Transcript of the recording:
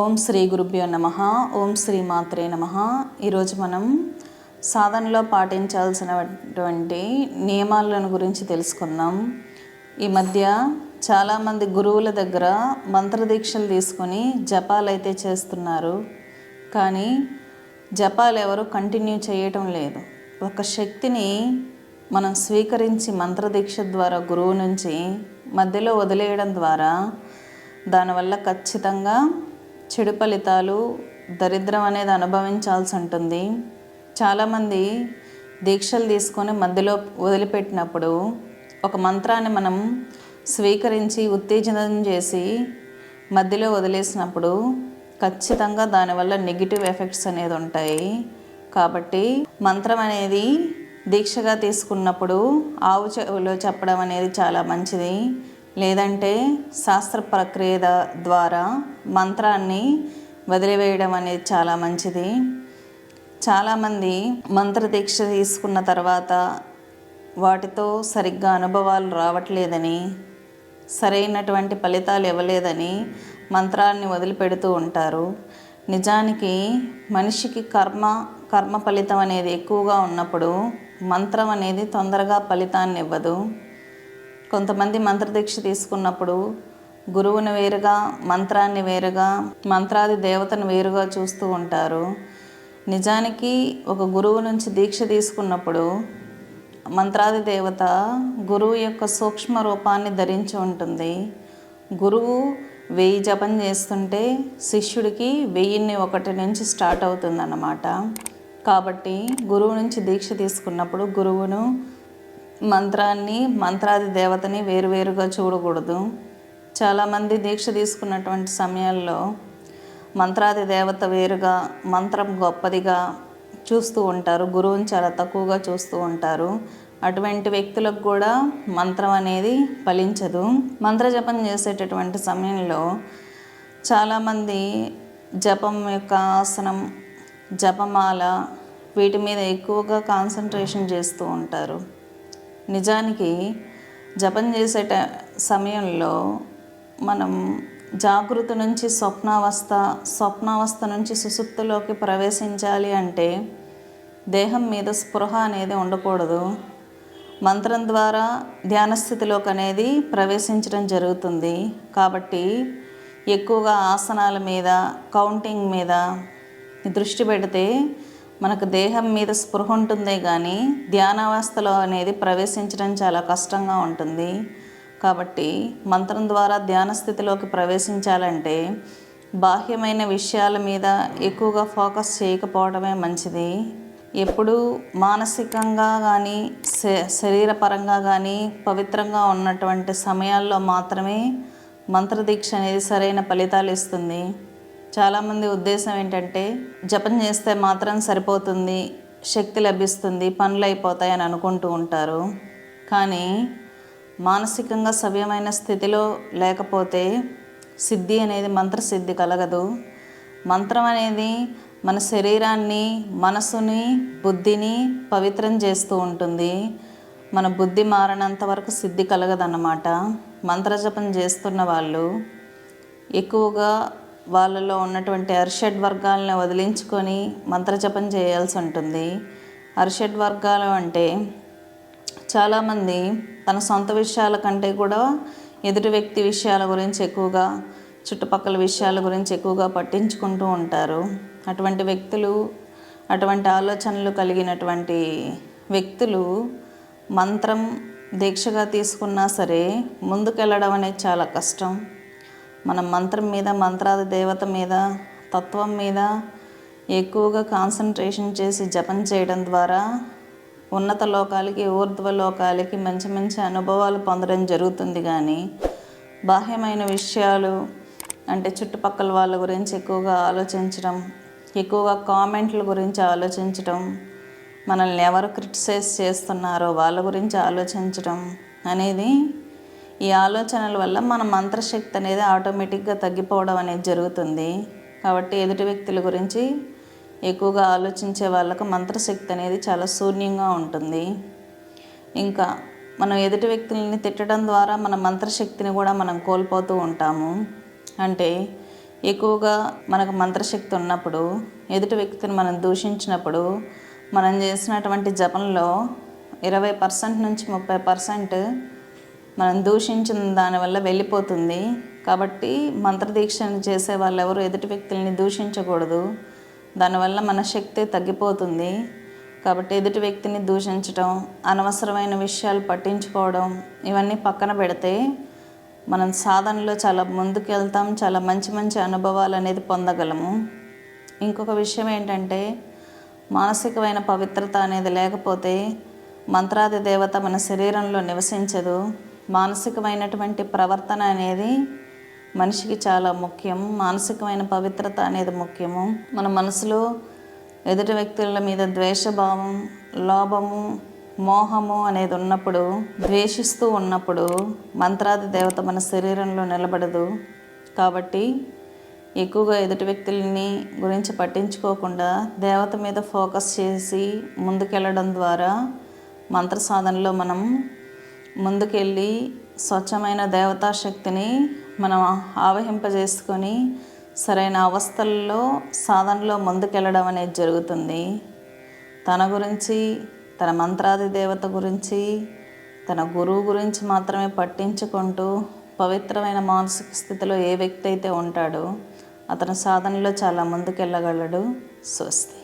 ఓం శ్రీ గురుభ్యో నమ. ఓం శ్రీ మాత్రే నమ. ఈరోజు మనం సాధనలో పాటించాల్సినటువంటి నియమాలను గురించి తెలుసుకుందాం. ఈ మధ్య చాలామంది గురువుల దగ్గర మంత్రదీక్షలు తీసుకొని జపాలు అయితే చేస్తున్నారు. కానీ జపాలు ఎవరు కంటిన్యూ చేయటం లేదు. ఒక శక్తిని మనం స్వీకరించి మంత్రదీక్ష ద్వారా గురువు నుంచి మధ్యలో వదిలేయడం ద్వారా దానివల్ల ఖచ్చితంగా చెడు ఫలితాలు దరిద్రం అనేది అనుభవించాల్సి ఉంటుంది. చాలామంది దీక్షలు తీసుకొని మధ్యలో వదిలిపెట్టినప్పుడు ఒక మంత్రాన్ని మనం స్వీకరించి ఉత్తేజనం చేసి మధ్యలో వదిలేసినప్పుడు ఖచ్చితంగా దానివల్ల నెగిటివ్ ఎఫెక్ట్స్ అనేది ఉంటాయి. కాబట్టి మంత్రం అనేది దీక్షగా తీసుకున్నప్పుడు ఆవు చెవులో చెప్పడం అనేది చాలా మంచిది. లేదంటే శాస్త్ర ప్రక్రియ ద్వారా మంత్రాన్ని వదిలివేయడం అనేది చాలా మంచిది. చాలామంది మంత్ర దీక్ష తీసుకున్న తర్వాత వాటితో సరిగ్గా అనుభవాలు రావట్లేదని సరైనటువంటి ఫలితాలు ఇవ్వలేదని మంత్రాన్ని వదిలిపెడుతూ ఉంటారు. నిజానికి మనిషికి కర్మ కర్మ ఫలితం అనేది ఎక్కువగా ఉన్నప్పుడు మంత్రం అనేది తొందరగా ఫలితాన్ని ఇవ్వదు. కొంతమంది మంత్రదీక్ష తీసుకున్నప్పుడు గురువుని వేరుగా మంత్రాన్ని వేరుగా మంత్రాది దేవతను వేరుగా చూస్తూ ఉంటారు. నిజానికి ఒక గురువు నుంచి దీక్ష తీసుకున్నప్పుడు మంత్రాది దేవత గురువు యొక్క సూక్ష్మ రూపాన్ని ధరించి ఉంటుంది. గురువు వెయ్యి జపం చేస్తుంటే శిష్యుడికి వెయ్యిన్ని ఒకటి నుంచి స్టార్ట్ అవుతుందన్నమాట. కాబట్టి గురువు నుంచి దీక్ష తీసుకున్నప్పుడు గురువును మంత్రాన్ని మంత్రాది దేవతని వేరువేరుగా చూడకూడదు. చాలామంది దీక్ష తీసుకున్నటువంటి సమయాల్లో మంత్రాది దేవత వేరుగా మంత్రం గొప్పదిగా చూస్తూ ఉంటారు. గురువుని చాలా తక్కువగా చూస్తూ ఉంటారు. అటువంటి వ్యక్తులకు కూడా మంత్రం అనేది ఫలించదు. మంత్రజపం చేసేటటువంటి సమయంలో చాలామంది జపం యొక్క ఆసనం జపమాల వీటి మీద ఎక్కువగా కాన్సన్ట్రేషన్ చేస్తూ ఉంటారు. నిజానికి జపం చేసే సమయంలో మనం జాగృతి నుంచి స్వప్నావస్థ స్వప్నావస్థ నుంచి సుసుప్తిలోకి ప్రవేశించాలి అంటే దేహం మీద స్పృహ అనేది ఉండకూడదు. మంత్రం ద్వారా ధ్యాన స్థితిలోకి అనేది ప్రవేశించడం జరుగుతుంది. కాబట్టి ఎక్కువగా ఆసనాల మీద కౌంటింగ్ మీద దృష్టి పెడితే మనకు దేహం మీద స్పృహ ఉంటుందే కానీ ధ్యానావస్థలో అనేది ప్రవేశించడం చాలా కష్టంగా ఉంటుంది. కాబట్టి మంత్రం ద్వారా ధ్యాన స్థితిలోకి ప్రవేశించాలంటే బాహ్యమైన విషయాల మీద ఎక్కువగా ఫోకస్ చేయకపోవడమే మంచిది. ఎప్పుడూ మానసికంగా కానీ శరీరపరంగా కానీ పవిత్రంగా ఉన్నటువంటి సమయాల్లో మాత్రమే మంత్రదీక్ష అనేది సరైన ఫలితాలు ఇస్తుంది. చాలామంది ఉద్దేశం ఏంటంటే జపం చేస్తే మాత్రం సరిపోతుంది శక్తి లభిస్తుంది పనులు అయిపోతాయని అనుకుంటూ ఉంటారు. కానీ మానసికంగా సవ్యమైన స్థితిలో లేకపోతే సిద్ధి అనేది మంత్రసిద్ధి కలగదు. మంత్రం అనేది మన శరీరాన్ని మనసుని బుద్ధిని పవిత్రం చేస్తూ ఉంటుంది. మన బుద్ధి మారినంత వరకు సిద్ధి కలగదన్నమాట. మంత్రజపం చేస్తున్న వాళ్ళు ఎక్కువగా వాళ్ళలో ఉన్నటువంటి అర్షడ్ వర్గాలను వదిలించుకొని మంత్రజపం చేయాల్సి ఉంటుంది. అర్షడ్ వర్గాలు అంటే చాలామంది తన సొంత విషయాల కంటే కూడా ఎదుటి వ్యక్తి విషయాల గురించి ఎక్కువగా చుట్టుపక్కల విషయాల గురించి ఎక్కువగా పట్టించుకుంటూ ఉంటారు. అటువంటి వ్యక్తులు అటువంటి ఆలోచనలు కలిగినటువంటి వ్యక్తులు మంత్రం దీక్షగా తీసుకున్నా సరే ముందుకెళ్ళడం అనేది చాలా కష్టం. మనం మంత్రం మీద మంత్రాది దేవత మీద తత్వం మీద ఎక్కువగా కాన్సన్ట్రేషన్ చేసి జపం చేయడం ద్వారా ఉన్నత లోకాలకి ఊర్ధ్వ లోకాలకి మంచి మంచి అనుభవాలు పొందడం జరుగుతుంది కానీ బాహ్యమైన విషయాలు అంటే చుట్టుపక్కల వాళ్ళ గురించి ఎక్కువగా ఆలోచించడం ఎక్కువగా కామెంట్ల గురించి ఆలోచించడం మనల్ని ఎవరు క్రిటిసైజ్ చేస్తున్నారో వాళ్ళ గురించి ఆలోచించడం అనేది ఈ ఆలోచనల వల్ల మన మంత్రశక్తి అనేది ఆటోమేటిక్గా తగ్గిపోవడం అనేది జరుగుతుంది. కాబట్టి ఎదుటి వ్యక్తుల గురించి ఎక్కువగా ఆలోచించే వాళ్ళకు మంత్రశక్తి అనేది చాలా శూన్యంగా ఉంటుంది. ఇంకా మనం ఎదుటి వ్యక్తులని తిట్టడం ద్వారా మన మంత్రశక్తిని కూడా మనం కోల్పోతూ ఉంటాము. అంటే ఎక్కువగా మనకు మంత్రశక్తి ఉన్నప్పుడు ఎదుటి వ్యక్తిని మనం దూషించినప్పుడు మనం చేసినటువంటి జపంలో ఇరవై పర్సెంట్ నుంచి ముప్పై పర్సెంట్ మనం దూషించిన దానివల్ల వెళ్ళిపోతుంది. కాబట్టి మంత్రదీక్షను చేసే వాళ్ళు ఎవరు ఎదుటి వ్యక్తుల్ని దూషించకూడదు. దానివల్ల మన శక్తి తగ్గిపోతుంది. కాబట్టి ఎదుటి వ్యక్తిని దూషించడం అనవసరమైన విషయాలు పట్టించుకోవడం ఇవన్నీ పక్కన పెడితే మనం సాధనలో చాలా ముందుకు వెళ్తాం చాలా మంచి మంచి అనుభవాలు అనేది పొందగలము. ఇంకొక విషయం ఏంటంటే మానసికమైన పవిత్రత అనేది లేకపోతే మంత్రాది దేవత మన శరీరంలో నివసించదు. మానసికమైనటువంటి ప్రవర్తన అనేది మనిషికి చాలా ముఖ్యం. మానసికమైన పవిత్రత అనేది ముఖ్యము. మన మనసులో ఎదుటి వ్యక్తుల మీద ద్వేషభావం లోభము మోహము అనేది ఉన్నప్పుడు ద్వేషిస్తూ ఉన్నప్పుడు మంత్రాది దేవత మన శరీరంలో నిలబడదు. కాబట్టి ఎక్కువగా ఎదుటి వ్యక్తులని గురించి పట్టించుకోకుండా దేవత మీద ఫోకస్ చేసి ముందుకెళ్ళడం ద్వారా మంత్ర సాధనలో మనం ముందుకెళ్ళి స్వచ్ఛమైన దేవతా శక్తిని మనం ఆవహింపజేసుకొని సరైన అవస్థల్లో సాధనలో ముందుకెళ్ళడం అనేది జరుగుతుంది. తన గురించి తన మంత్రాది దేవత గురించి తన గురువు గురించి మాత్రమే పట్టించుకుంటూ పవిత్రమైన మానసిక స్థితిలో ఏ వ్యక్తి అయితే ఉంటాడో అతను సాధనలో చాలా ముందుకెళ్ళగలడు. స్వస్తి.